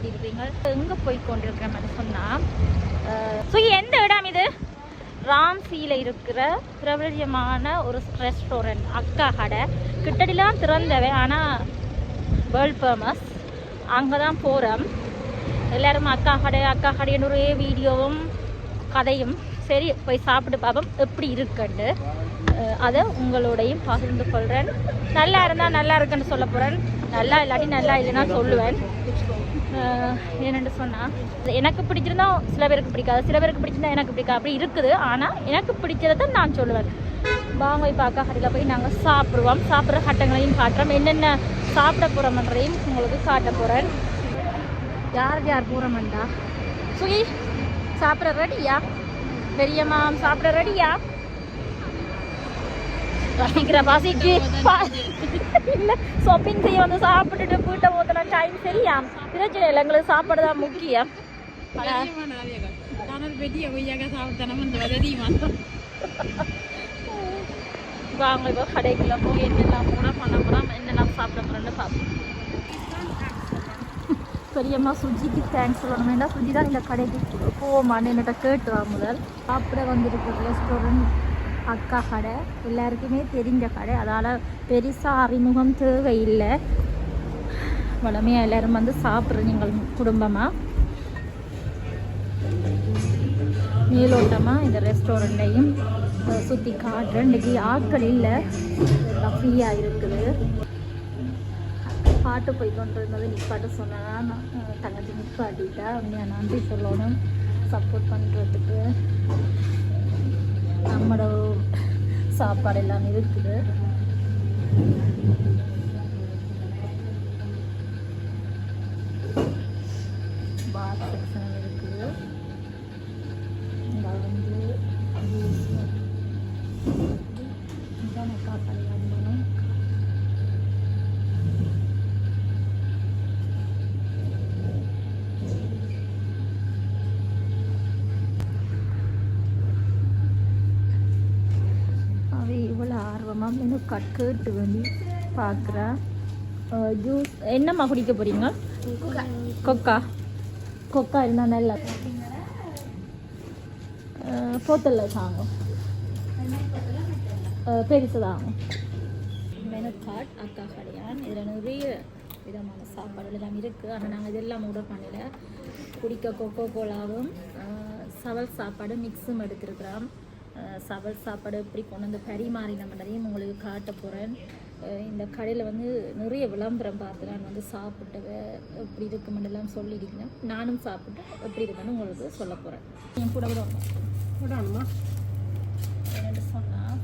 எப்படி இருக்கீங்க? எங்கே போய் கொண்டிருக்கிற மாதிரி சொன்னால் ஸோ எந்த இடம் இது? ராம்சியில் இருக்கிற பிரபல்யமான ஒரு ரெஸ்டாரண்ட் அக்கா கடை. கிட்டடிலாம் திறந்தவை ஆனால் வேர்ல்ட் ஃபேமஸ் அங்கே தான் போகிறோம் எல்லாரும் அக்கா கடை அக்கா கடைன்னு ஒரே வீடியோவும் கதையும் சரி போய் சாப்பிட்டு பார்ப்போம். எப்படி இருக்குன்னு. அதை உங்களோடையும் பகிர்ந்து கொள்கிறேன் நல்லா இருந்தால் நல்லா இருக்குன்னு சொல்ல போகிறேன் நல்லா இல்லாட்டி நல்லா இல்லைன்னா சொல்லுவேன். என்னென்று என்னென்னு சொன்னால் எனக்கு பிடிச்சிருந்தா சில பேருக்கு பிடிக்காது சில பேருக்கு பிடிச்சிருந்தா எனக்கு பிடிக்காது. அப்படி இருக்குது. ஆனால் எனக்கு பிடிச்சதை நான் சொல்லுவேன். வாங்க போய் பார்க்க கடையில் போய் நாங்கள் சாப்பிடுவோம். சாப்பிட்ற கட்டங்களையும் காட்டுறோம். என்னென்ன சாப்பிட போகிறோம்ன்றதையும் உங்களுக்கு காட்ட போகிறேன் யார் யார் போகிறோம்டா சுகி சாப்பிட ரெடியா பெரியம்மா சாப்பிட ரெடியா ரசிக்கிற பசிக்கு இல்லை ஷாப்பிங் செய்ய வந்து சாப்பிட்டுட்டு வீட்டை ஊற்றின டைம் சரியா? பிரச்சனை இல்லை எங்களுக்கு சாப்பாடு தான் முக்கியம். வாங்க இப்போ கடைக்குள்ள போய் என்னெல்லாம் கூட பண்ண போகிறோம் என்னெல்லாம் சாப்பிட போகிறோன்னு பார்ப்போம். பெரியம்மா சுஜிக்கு தேங்க்ஸ் சொல்லணும். வேண்டாம் சுஜி தான் இந்த கடைக்கு போவோமான்னு என்னட்ட கேட்டு முதல். சாப்பிட வந்திருக்கிற ரெஸ்டாரண்ட் அக்கா கடை. எல்லாருக்குமே தெரிஞ்ச கடை. அதால் பெருசாக அறிமுகம் தேவையில்லை. வளமையாக எல்லாரும் வந்து சாப்பிட்ற நீங்கள் குடும்பமாக மேலோட்டமாக இந்த ரெஸ்டாரண்ட்டையும் சுற்றி காட்டுறேன் இன்றைக்கி ஆட்கள் இல்லை. ஃப்ரீயாக இருக்குது. பாட்டு போய் கொண்டு இருந்தது நிப்பாட்ட சொன்னா நான் தங்கச்சி நிப்பாட்டிட்டா. உண்மையாக நன்றி சொல்லணும்? சப்போர்ட் பண்ணுறதுக்கு நம்மளோட சாப்பாடு எல்லாம் இருக்குது பார் செக்ஷன் இருக்குது. இங்கே வந்து juice. இதான் சாப்பாடு ஆர்வமாக மெனு கட் கேட்டு வந்து பார்க்குறா ஜூஸ் என்னம்மா குடிக்க போறீங்க? கொக்கா. கொக்கா. இருந்தால் நல்லா போத்தலில் தாங்கும். பெருசு தாங்கும். மெனு கார்ட் அக்கா கடையான். இதில் நிறைய விதமான சாப்பாடு எல்லாம் இருக்குது ஆனால் நாங்கள் இதெல்லாம் ஆர்டர் பண்ணல. குடிக்க கொக்கோ கோலாவும் சவல் சாப்பாடு மிக்ஸும் எடுத்திருக்கிறோம். சவல் சாப்பாடு எப்படி கொண்டு வந்து பரிமாறினோம்ன்றதையும் உங்களுக்கு காட்ட போகிறேன் இந்த கடையில் வந்து நிறைய விளம்பரம் பார்த்து நான் வந்து சாப்பிட்டவ எப்படி இருக்குமெல்லாம் சொல்லியிருக்கேன் நானும் சாப்பிட்டு எப்படி இருக்குன்னு உங்களுக்கு சொல்ல போகிறேன் என் கூட கூட வரணும். போடணுமா? என்னென்னு சொன்னால்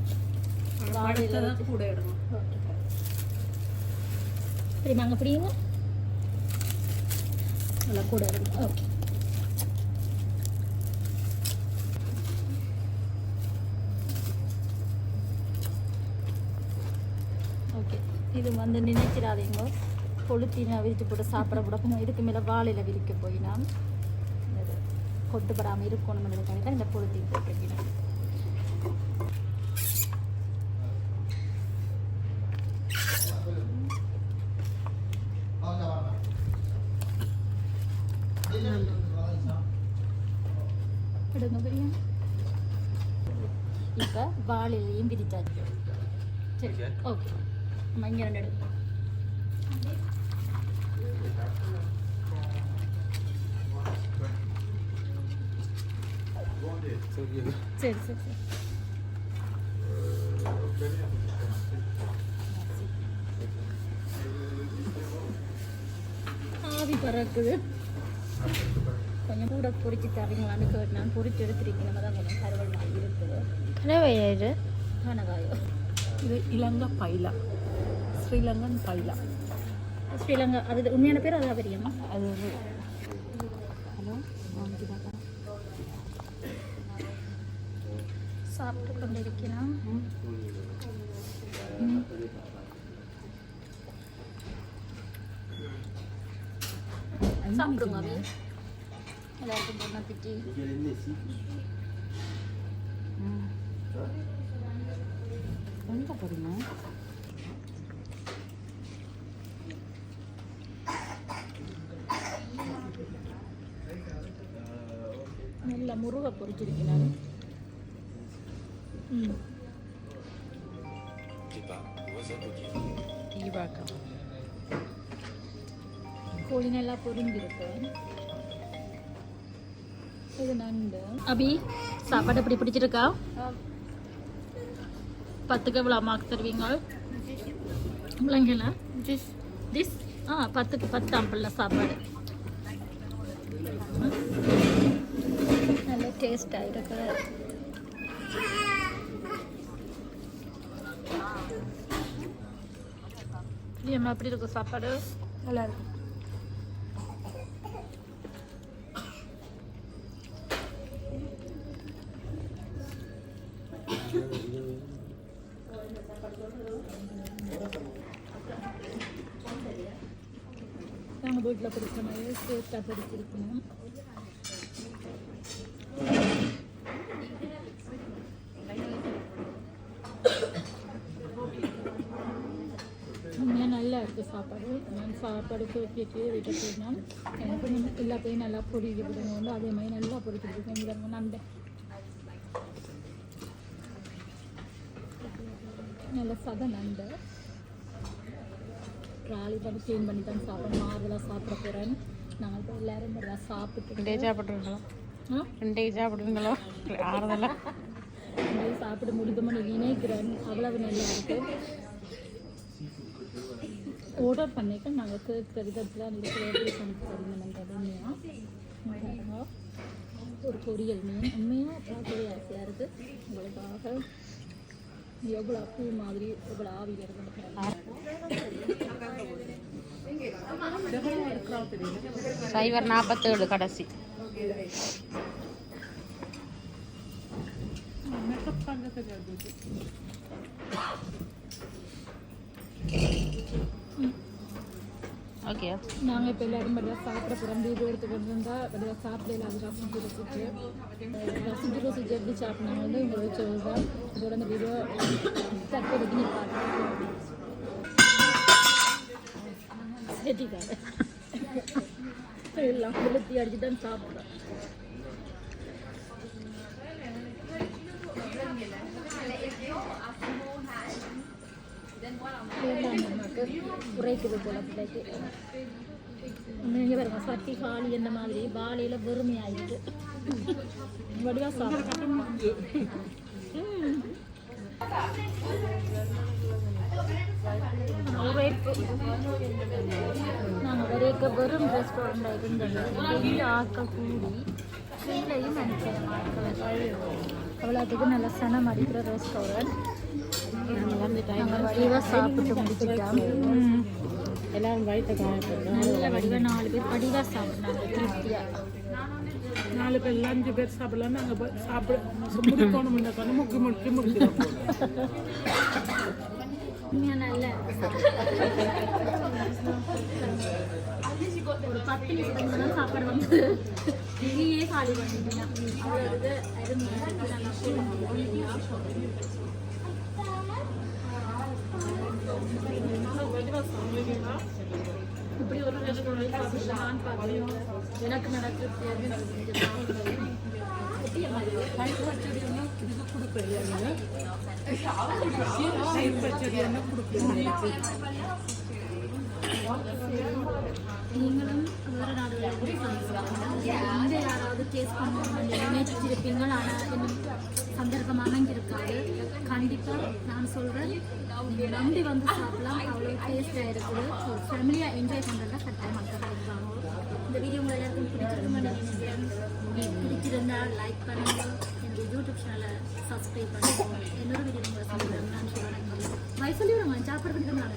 கூட இடணும். ஓகே சரி நாங்கள் பிடிங்க நல்லா கூட இருக்கு. ஓகே ஓகே இது வந்து நினைச்சிடாதீங்க கொளுத்தினா விரித்து போட்டு சாப்பிட கூட இதுக்கு மேலே வாழையில் விரிக்க போய் நான் கொட்டுப்படாமல் இருக்கணும்ன்றதுக்காக தான் இந்த கொளுத்தி பிரியா. இப்போ வாழையிலையும் விரிச்சாச்சு சரி ஓகே. நம்ம இங்கே ரெண்டு எடுப்போம் சரி சரி சரி ஆவி பறக்குது கொஞ்சம் கூட பொரிச்சு தரீங்களான்னு கேட்டு நான் பொரிச்சு எடுத்துருக்கேன் நம்ம தான் கொஞ்சம் கருவல் மாதிரி இருக்குது கனவையா இது கனகாயம் இது இலங்கை பைலா ஸ்ரீலங்கன் பைலா ஸ்ரீலங்கா அது உண்மையான பேர் அதான் பெரியம்மா அது ஹலோ சாப்பிட்டு கொண்டு இருக்கிறான் சாப்பிடுங்க எல்லாருக்கும் பொண்ணை திட்டி எங்கே போறீங்க ம். தீபாக்கா கோழி நல்லா பொரிஞ்சிருக்கு. இது நண்டு. அபி சாப்பாடு எப்படி பிடிச்சிருக்கா? பத்துக்கு எவ்வளோ மார்க் தருவீங்க? முள்ளங்கில ஜிஸ் திஸ் ஆ பத்துக்கு பத்து ஆம்பிள்ல சாப்பாடு. இருக்கு. பிரியமா எப்படி இருக்கும் சாப்பாடு? நல்லா இருக்கும் நாங்கள் வீட்டில் பிடிச்ச மாதிரி டேஸ்ட்டாக பிடிச்சிருக்கணும் உண்மையாக நல்லா இருக்குது சாப்பாடு குழப்பிட்டு வீட்டில் போயிடணும் எனக்கு வந்து எல்லா பேரும் நல்லா பொரிக்க விடுங்க அதே மாதிரி நல்லா பொரிக்கிட்டு இருக்கேன் நண்டை நல்ல சத நண்டை ராலி பண்ணி க்ளீன் பண்ணி தான் சாப்பிடணும். மாறுதலாக சாப்பிட போகிறேன் நாங்கள் இப்போ எல்லாரும் நல்லா சாப்பிட்டு ரெண்டே சாப்பிட்ருங்களா ரெண்டே சாப்பிடுவீங்களோ ஆறுதலா? நல்லா சாப்பிட முடியுமா நினைக்கிறேன் அவ்வளவு நல்லா இருக்கு. ஆர்டர் விதத்தில் அந்த எப்படி சமைச்சு உண்மையாக ஒரு பொரியல். மீன் உண்மையாக பார்க்கவே ஆசையாக இருக்குது உங்களுக்காக எவ்வளோ பூ மாதிரி எவ்வளோ ஆவி வருது சைவர் நாற்பத்தேழு கடைசி. ஓகே. நாங்கள் இப்போ எல்லாரும் படியாக சாப்பிட போகிறோம் வீடியோ எடுத்து கொண்டு வந்தால் படியாக சாப்பிடல அது ரசம் ரசிச்சு ரசிச்சு ரசிச்சு எப்படி சாப்பிட்னாங்க வந்து உங்களுக்கு சொல்கிறேன் இதோட அந்த வீடியோ தற்போதைக்கு நீ பார்க்கலாம். செட்டிக்கார எல்லாம் அடிச்சு தான் சாப்பிட்றோம் நமக்கு உரைக்குது போல பிள்ளைக்கு. நீங்கள் பாருங்க சட்டி காளி இந்த மாதிரி பாலையில் வெறுமையாயிட்டு. வடிவா சாப்பிடும் நாங்கள் வரைக்க வெறும் ரெஸ்டாரண்ட் இருந்தது. வெளியே ஆட்கள் கூடி கீழையும் நினைக்கிறேன். ஆட்கள் அவ்வளோத்துக்கு நல்ல சனம் அடிக்கிற ரெஸ்டாரண்ட் நாங்கள் வடிவாக சாப்பிட்டு முடிச்சுட்டோம். எல்லாரும் வயிற்று காயப்படுறோம் நல்ல வடிவா நாலு பேர் வடிவாக சாப்பிட்றாங்க திருப்தியாக நாலு பேர் அஞ்சு பேர் சாப்பிடலாம் நாங்கள் சாப்பிட முடிக்கணும் இந்த முக்கி முக்கி முடிக்கிறோம் உண்மையாக நல்ல. ஒரு பத்து நிமிஷம் தான் சாப்பாடு வந்து வெளியே காலி பண்ணிட்டீங்க அவ்வளோ இது அருமையாக இருக்கு. நல்லா இப்படி ஒரு ரெஸ்டாரண்ட் சாப்பிடலான்னு பார்க்குறேன் எனக்கு நடக்கிறது பச்சடி ஒன்றும் இது நீங்களும் வேறு நாடுகளுக்கு இங்கே யாராவது கேஸ் பண்ணணும்னு நினைச்சிருப்பீங்க ஆனால் இன்னும் சந்தர்ப்பம் அமைஞ்சிருக்காது கண்டிப்பாக நான் சொல்கிறேன் நீங்கள் நம்பி வந்து சாப்பிடலாம். அவ்வளோ டேஸ்ட்டாக இருக்குது. ஸோ ஃபேமிலியாக என்ஜாய் பண்ணுறதா கட்டாயம். மக்கள் கிடைப்பாங்க இந்த வீடியோ உங்களை எல்லாருக்கும் பிடிச்சிருக்குமே நினைக்கிறேன். பிடிச்சிருந்தா லைக் பண்ணுங்கள் என்னுடைய யூடியூப் சேனலை சப்ஸ்கிரைப் பண்ணுங்கள் என்னோட வீடியோ உங்களை சொல்லுங்கள் நான் சொல்கிறேன் வயசுலேயும் நம்ம சாப்பிட்றதுக்கு நான்